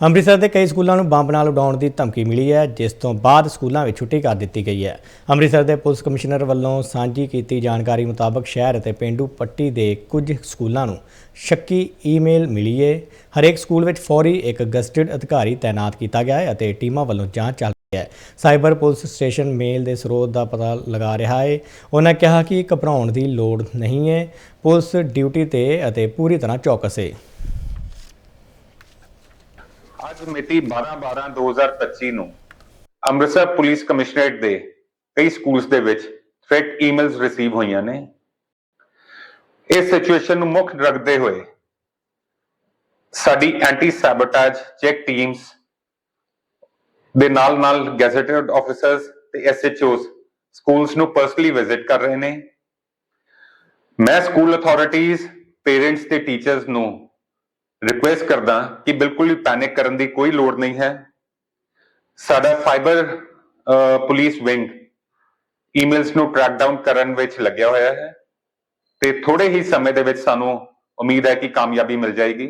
ਅੰਮ੍ਰਿਤਸਰ ਦੇ ਕਈ ਸਕੂਲਾਂ ਨੂੰ ਬੰਬ ਨਾਲ ਉਡਾਉਣ ਦੀ ਧਮਕੀ ਮਿਲੀ ਹੈ, ਜਿਸ ਤੋਂ ਬਾਅਦ ਸਕੂਲਾਂ ਵਿੱਚ ਛੁੱਟੀ ਕਰ ਦਿੱਤੀ ਗਈ ਹੈ। ਅੰਮ੍ਰਿਤਸਰ ਦੇ ਪੁਲਿਸ ਕਮਿਸ਼ਨਰ ਵੱਲੋਂ ਸਾਂਝੀ ਕੀਤੀ ਜਾਣਕਾਰੀ ਮੁਤਾਬਕ ਸ਼ਹਿਰ ਅਤੇ ਪਿੰਡੂ ਪੱਟੀ ਦੇ ਕੁਝ ਸਕੂਲਾਂ ਨੂੰ ਸ਼ੱਕੀ ਈਮੇਲ ਮਿਲੀ ਹੈ ਹਰੇਕ ਸਕੂਲ ਵਿੱਚ ਫੌਰੀ ਇੱਕ ਗਜ਼ਟਿਡ ਅਧਿਕਾਰੀ ਤਾਇਨਾਤ ਕੀਤਾ ਗਿਆ ਹੈ ਅਤੇ ਟੀਮਾਂ ਵੱਲੋਂ ਜਾਂਚ ਚੱਲ ਹੈ। ਸਾਈਬਰ ਪੁਲਿਸ ਸਟੇਸ਼ਨ ਮੇਲ ਦੇ ਸਰੋਤ ਦਾ ਪਤਾ ਲਗਾ ਰਿਹਾ ਹੈ ਉਹਨਾਂ ਕਿਹਾ ਕਿ ਘਬਰਾਉਣ ਦੀ ਲੋੜ ਨਹੀਂ ਹੈ ਪੁਲਿਸ ਡਿਊਟੀ ਤੇ ਅਤੇ ਪੂਰੀ ਤਰ੍ਹਾਂ ਚੌਕਸ ਹੈ ਅੱਜ ਮਿਤੀ 12/12/2025 ਨੂੰ ਅੰਮ੍ਰਿਤਸਰ ਪੁਲਿਸ ਕਮਿਸ਼ਨਰੇਟ ਦੇ ਕਈ ਸਕੂਲਸ ਦੇ ਵਿੱਚ ਥ੍ਰੈਟ ਈਮੇਲਸ ਰਿਸੀਵ ਹੋਈਆਂ ਨੇ। ਇਸ ਸਿਚੁਏਸ਼ਨ ਨੂੰ ਮੁੱਖ ਰੱਖਦੇ ਹੋਏ ਸਾਡੀ ਐਂਟੀ ਸੈਬੋਟੇਜ ਚੈੱਕ ਟੀਮਸ ਦੇ ਨਾਲ ਨਾਲ ਗੈਜ਼ਟਡ ਆਫੀਸਰਸ ਤੇ ਐਸਐਚਓਸ ਸਕੂਲਸ ਨੂੰ ਪਰਸਨਲੀ ਵਿਜ਼ਿਟ ਕਰ ਰਹੇ ਨੇ। ਮੈਂ ਸਕੂਲ ਅਥਾਰਟੀਆਂ ਪੇਰੈਂਟਸ ਤੇ ਟੀਚਰਸ ਨੂੰ ਰਿਕੁਐਸਟ ਕਰਦਾ ਕਿ ਬਿਲਕੁਲ ਵੀ ਪੈਨਿਕ ਕਰਨ ਦੀ ਕੋਈ ਲੋੜ ਨਹੀਂ ਹੈ। ਸਾਡਾ ਫਾਈਬਰ ਪੁਲਿਸ ਵਿੰਗ ਈਮੇਲਸ ਨੂੰ ਟਰੈਕ ਡਾਊਨ ਕਰਨ ਵਿੱਚ ਲੱਗਿਆ ਹੋਇਆ ਹੈ ਤੇ ਥੋੜੇ ਹੀ ਸਮੇਂ ਦੇ ਵਿੱਚ ਸਾਨੂੰ ਉਮੀਦ ਹੈ ਕਿ ਕਾਮਯਾਬੀ ਮਿਲ ਜਾਏਗੀ।